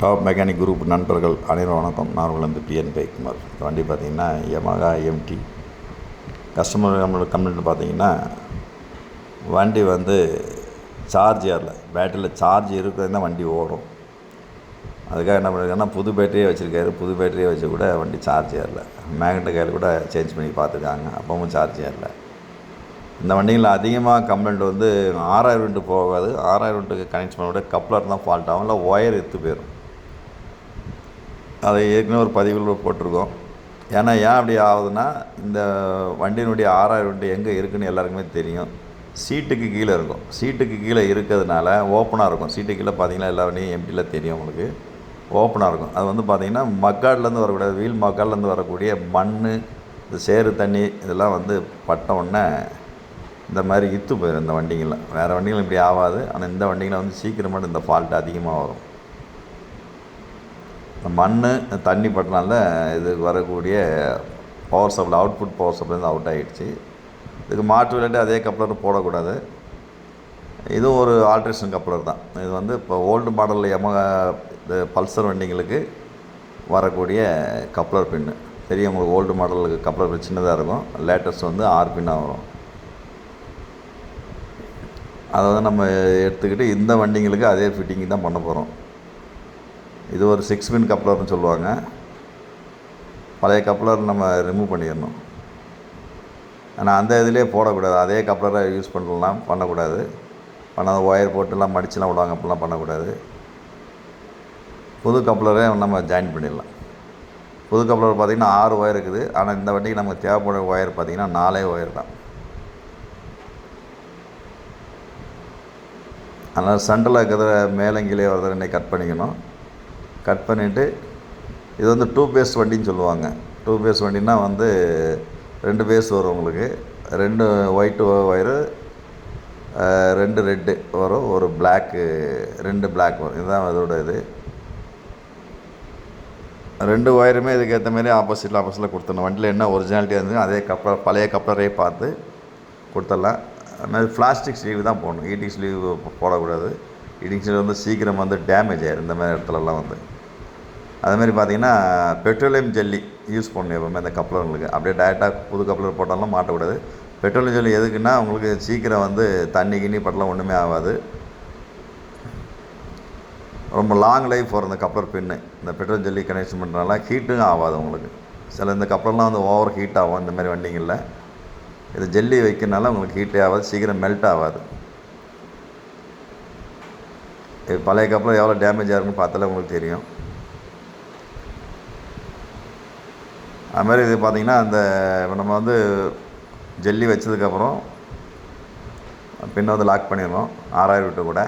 Top mechanic group நண்பர்கள் அனைவரும் வணக்கம். நான் வந்து பிஎன் குமார் இந்த வண்டி பார்த்திங்கன்னா யமகா எம்டி கஸ்டமர் நம்மளோட கம்ப்ளைண்ட் பார்த்தீங்கன்னா வண்டி வந்து சார்ஜ் ஏறல. பேட்டரியில் சார்ஜ் இருக்கிறது தான் வண்டி ஓடும். அதுக்காக என்ன பண்ணிருக்காருன்னா புது பேட்டரியே வச்சுருக்காரு. புது பேட்டரியே வச்சு கூட வண்டி சார்ஜ் ஏறல. மேக்னெட் கையில் கூட சேஞ்ச் பண்ணி பார்த்துருக்காங்க. அப்பவும் சார்ஜ் ஏறல. இந்த வண்டிகளில் அதிகமாக கம்ப்ளைண்ட் வந்து ஆறாயிரம் ரெண்டு போகாது. ஆறாயிரம் ரெண்டுக்கு கனெக்ட் பண்ண விட கப்ளர் தான் ஃபால்ட் ஆகும். இல்லை ஒயர் எடுத்து போயிடும் அதை ஏற்கனவே ஒரு பதிவில் போட்டிருக்கோம். ஏன்னா ஏன் அப்படி ஆகுதுன்னா இந்த வண்டியினுடைய ஆறாயிரம் வண்டி எங்கே இருக்குதுன்னு எல்லாருக்குமே தெரியும். சீட்டுக்கு கீழே இருக்கும். சீட்டுக்கு கீழே இருக்கிறதுனால ஓப்பனாக இருக்கும். சீட்டு கீழே பார்த்தீங்கன்னா எல்லா வண்டியும் எம்டியில் தெரியும் உங்களுக்கு? ஓப்பனாக இருக்கும். அது வந்து பார்த்திங்கன்னா மக்காட்லேருந்து வரக்கூடிய வீல் மக்காட்லேருந்து வரக்கூடிய மண் இந்த சேறு தண்ணி இதெல்லாம் வந்து பட்ட உடனே இந்த மாதிரி இத்து போயிடும் இந்த வண்டிங்களில் வேறு வண்டிகள் இப்படி ஆகாது. ஆனால் இந்த வண்டிகளில் வந்து சீக்கிரமாக இந்த ஃபால்ட் அதிகமாக வரும். மண் தண்ணி பட்டனால இது வரக்கூடிய power supply output power supply வந்து அவுட் ஆகிடுச்சு இதுக்கு மாற்று விளையாட்டு அதே கப்ளர் போடக்கூடாது. இதுவும் ஒரு ஆல்ட்ரேஷன் கப்ளர் தான். இது வந்து இப்போ ஓல்டு மாடலில் எம இந்த பல்சர் வண்டிங்களுக்கு வரக்கூடிய கப்ளர் பின்னு தெரியும் உங்களுக்கு ஓல்டு மாடலுக்கு கப்ளர் பின் சின்னதாக இருக்கும். லேட்டஸ்ட் வந்து ஆறு பின்னாக வரும். அதை வந்து நம்ம எடுத்துக்கிட்டு இந்த வண்டிங்களுக்கு அதே ஃபிட்டிங் தான் பண்ண போகிறோம் இது ஒரு சிக்ஸ் பின் கப்ளர்னு சொல்லுவாங்க. பழைய கப்ளர் நம்ம ரிமூவ் பண்ணிடணும். ஆனால் அந்த இதிலே போடக்கூடாது. அதே கப்ளரை யூஸ் பண்ணலாம் பண்ணக்கூடாது. பண்ணாத ஒயர் போட்டுலாம் மடிச்சுலாம் விடுவாங்க அப்படிலாம் பண்ணக்கூடாது. புது கப்ளரே நம்ம ஜாயின் பண்ணிடலாம். புது கப்ளர் பார்த்திங்கன்னா ஆறு ஒயர் இருக்குது. ஆனால் இந்த வண்டிக்கு நமக்கு தேவைப்படுற ஒயர் பார்த்திங்கன்னா நாலே ஒயர் தான். அதனால் சண்டில் இருக்கிறத மேலங்கிலே வரதை இன்னைக்கு கட் பண்ணிக்கணும். கட் பண்ணிவிட்டு இது வந்து டூ பேஸ் வண்டின்னு சொல்லுவாங்க. டூ பேஸ் வண்டினால் வந்து ரெண்டு பேஸ் வரும் உங்களுக்கு. ரெண்டு ஒயிட்டு ஒயரு ரெண்டு ரெட்டு வரும் ஒரு பிளாக்கு ரெண்டு பிளாக் வரும். இதுதான் இதோட இது. ரெண்டு ஒயருமே இதுக்கேற்ற மாதிரி ஆப்போசிட்டில் ஆப்போசிட்டில் கொடுத்துடணும். வண்டியில் என்ன ஒரிஜினாலிட்டி இருந்தது அதே கப்ளர் பழைய கப்ளரையே பார்த்து கொடுத்துடலாம். அதுமாதிரி பிளாஸ்டிக் ஸ்லீவ் தான் போடணும். ஈட்டிங் ஸ்லீவ் போடக்கூடாது. ஈட்டிங் ஸ்லீவ் வந்து சீக்கிரம் வந்து டேமேஜ் ஆயிடும் இந்த மாதிரி இடத்துலலாம் வந்து. அதுமாரி பார்த்தீங்கன்னா பெட்ரோலியம் ஜெல்லி யூஸ் பண்ணணும் எப்போவுமே அந்த கப்ளர்களுக்கு அப்படியே டேரெக்டாக புது கப்ளர் போட்டாலும் மாட்டக்கூடாது. பெட்ரோலியம் ஜெல்லி எதுக்குன்னா உங்களுக்கு சீக்கிரம் வந்து தண்ணி கிண்ணி பட்டலாம் ஒன்றுமே ஆகாது. ரொம்ப லாங் லைஃப் வரும் இந்த கப்ளர் பின்னு இந்த பெட்ரோல் ஜெல்லி கனெக்ஷன் பண்ணுறதுனால ஹீட்டும் ஆகாது உங்களுக்கு. சில இந்த கப்ளர்லாம் வந்து ஓவர் ஹீட் ஆகும் இந்த மாதிரி வண்டிங்களில் இது ஜெல்லி வைக்கிறனால உங்களுக்கு ஹீட்டே ஆகாது சீக்கிரம் மெல்ட் ஆகாது. பழைய கப்பலில் எவ்வளோ டேமேஜ் ஆகுன்னு பார்த்தாலே உங்களுக்கு தெரியும். அதுமாதிரி இது பார்த்திங்கன்னா அந்த இப்போ நம்ம வந்து ஜல்லி வச்சதுக்கப்புறம் பின்ன வந்து லாக் பண்ணிடணும் ஆறாயிரம் விட்டு கூட.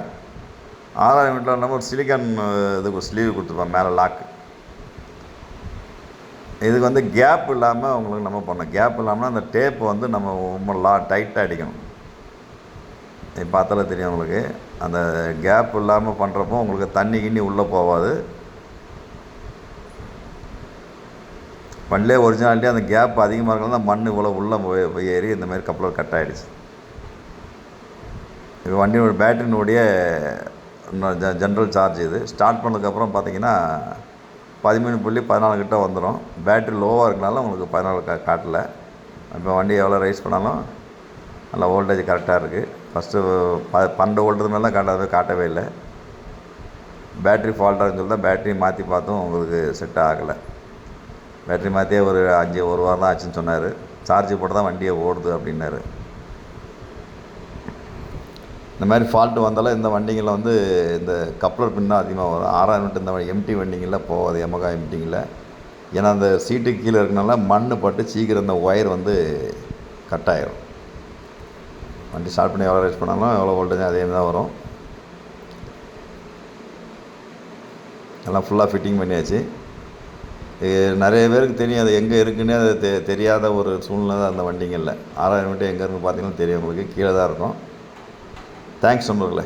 ஆறாயிரம் விட்டில் நம்ம ஒரு சிலிக்கான் இதுக்கு ஸ்லீவ் கொடுத்துருப்போம் மேலே லாக் இதுக்கு வந்து கேப் இல்லாமல் உங்களுக்கு நம்ம பண்ணணும். கேப் இல்லாமல் அந்த டேப் வந்து நம்ம ரொம்ப லா டைட்டாக அடிக்கணும். இது பார்த்தாலே தெரியும் உங்களுக்கு. அந்த கேப் இல்லாமல் பண்ணுறப்போ உங்களுக்கு தண்ணி கிண்ணி உள்ளே போகாது. மண்ணிலே ஒரிஜினாலிட்டி அந்த கேப் அதிகமாக இருக்கிறது தான் மண் இவ்வளோ உள்ளே போய் போய் ஏறி இந்த மாதிரி கப்பலர் கட் ஆகிடுச்சு இப்போ வண்டியோட பேட்டரினுடைய ஜென்ரல் சார்ஜ் இது. ஸ்டார்ட் பண்ணதுக்கப்புறம் பார்த்தீங்கன்னா பதிமூணு புள்ளி பதினாலு கிட்ட வந்துடும் பேட்ரி லோவாக இருக்கனால உங்களுக்கு பதினாலு கா காட்டல. இப்போ வண்டி எவ்வளோ ரைஸ் பண்ணாலும் நல்லா வோல்டேஜ் கரெக்டாக இருக்குது ஃபஸ்ட்டு ப பன்னெண்டு வோல்ட்டு மேலே காட்டாத காட்டவே இல்லை. பேட்ரி ஃபால்ட்டாக சொல்லி தான் பேட்ரி மாற்றி பார்த்தும் உங்களுக்கு செட் ஆகலை. பேட்ரி மாற்றியே ஒரு அஞ்சு ஒரு வாரம் தான் ஆச்சுன்னு சொன்னார். சார்ஜ் போட்டு தான் வண்டியை ஓடுது அப்படின்னாரு. இந்த மாதிரி ஃபால்ட்டு வந்தாலும் இந்த வண்டிங்களில் வந்து இந்த கப்ளர் பின்னால் அதிகமாக வரும். ஆறாயிரம் மீட்டர் இந்த எம்டி வண்டிங்களில் போகாது எமகா எம்டிங்கில் ஏன்னா அந்த சீட்டுக்கு கீழே இருக்கனால மண் பட்டு சீக்கிரம் இந்த ஒயர் வந்து கட் ஆகிரும் வண்டி ஸ்டார்ட் பண்ணி எவ்வளோ ரைஸ் பண்ணாலும் எவ்வளோ வோல்டேஜ் அதே தான் வரும். எல்லாம் ஃபுல்லாக ஃபிட்டிங் பண்ணியாச்சு. நிறைய பேருக்கு தெரியும் அது எங்கே இருக்குன்னே அது தெ தெரியாத ஒரு சூழ்நிலை தான் அந்த வண்டிங்களில். ஆறாயிரம் மீட்டர் எங்கே இருக்குன்னு பார்த்தீங்கன்னா தெரியும் உங்களுக்கு. கீழே தான் இருக்கும். தேங்க்ஸ் நண்பர்களே.